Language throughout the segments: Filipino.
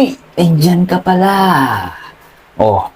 Uy, andyan ka pala. Oh,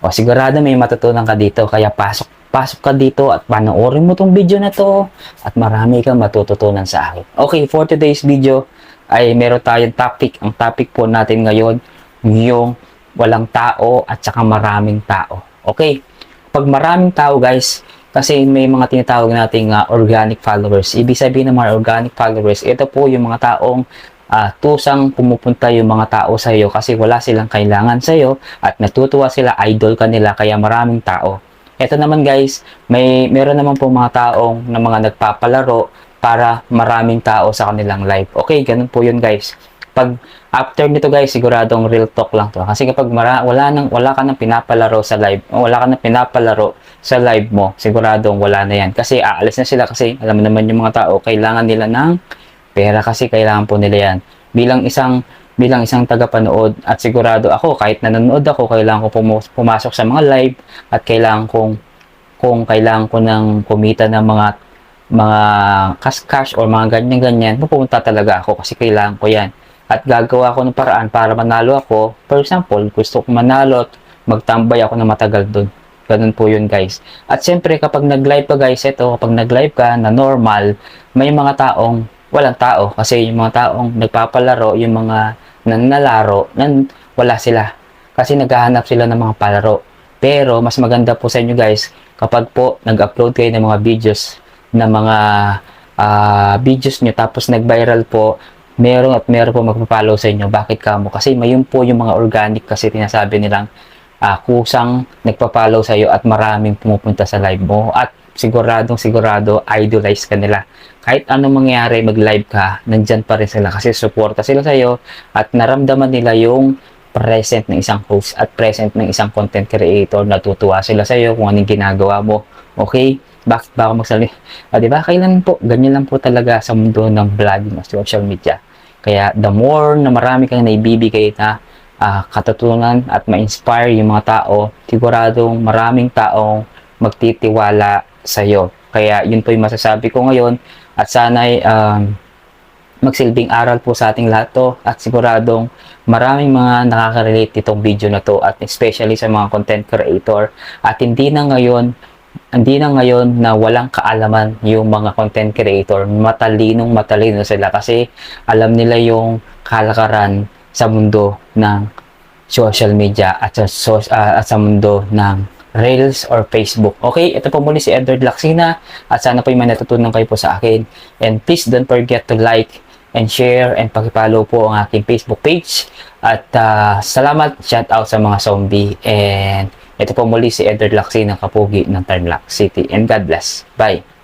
o sigurado may matutunan ka dito. Kaya pasok, pasok ka dito at panoorin mo tong video na to at marami kang matututunan sa akin. Okay, for today's video ay meron tayong topic. Ang topic po natin ngayon, yung walang tao at saka maraming tao. Okay, pag maraming tao guys, kasi may mga tinatawag nating uh, organic followers. Ibig sabihin ng mga organic followers, ito po yung mga taong ah, tusang pumupunta yung mga tao sa iyo kasi wala silang kailangan sa iyo at natutuwa sila, idol ka nila kaya maraming tao. Ito naman guys, may meron naman po mga taong na mga nagpapalaro para maraming tao sa kanilang live. Okay, ganun po yun guys. Pag after nito guys, siguradong real talk lang to. Kasi kapag mara, wala nang wala ka nang pinapalaro sa live, wala ka nang pinapalaro sa live mo, siguradong wala na yan. Kasi aalis na sila kasi alam naman yung mga tao, kailangan nila ng pera kasi kailangan po nila yan. Bilang isang bilang isang tagapanood at sigurado ako kahit nanonood ako kailangan ko pumasok sa mga live at kailangan kong kung kailangan ko ng kumita ng mga mga cash cash or mga ganyan ganyan pupunta talaga ako kasi kailangan ko yan. At gagawa ko ng paraan para manalo ako. For example gusto ko manalo at magtambay ako na matagal doon ganun po yun guys. At syempre kapag nag live ka guys ito kapag nag live ka na normal may mga taong walang tao kasi yung mga taong nagpapalaro, yung mga nanlalaro, nan wala sila. Kasi naghahanap sila ng mga palaro. Pero mas maganda po sa inyo guys kapag po nag-upload kayo ng mga videos na mga ah, videos nyo tapos nag-viral po meron at meron po magpa-follow sa inyo. Bakit kamo? Kasi mayun po yung mga organic kasi tinasabi nilang ah, kusang nagpa-follow sa iyo at maraming pumupunta sa live mo at siguradong sigurado idolize ka nila. Kahit anong mangyari mag-live ka, nandyan pa rin sila kasi suporta sila sa iyo at naramdaman nila yung present ng isang host at present ng isang content creator. Natutuwa sila sa iyo kung anong ginagawa mo. Okay? Bakit ba ako magsalita? Ah, di ba? Kailan po? Ganyan lang po talaga sa mundo ng vlogging at social media. Kaya the more na marami kang naibibigay na ah, katutunan at ma-inspire yung mga tao, siguradong maraming taong magtitiwala sa iyo. Kaya yun po yung masasabi ko ngayon at sana'y um, magsilbing aral po sa ating lahat to at siguradong maraming mga nakaka-relate itong video na to at especially sa mga content creator at hindi na ngayon hindi na ngayon na walang kaalaman yung mga content creator matalinong matalino sila kasi alam nila yung kalakaran sa mundo ng social media at sa, ah, at sa mundo ng Reels or Facebook. Okay, ito po muli si Edward Laksina at sana po may natutunan kayo po sa akin. And please don't forget to like and share and pakipollow po ang aking Facebook page. At ah, salamat, shout out sa mga zombie. And ito po muli si Edward Laksina, kapugi ng Tarlac City. And God bless. Bye.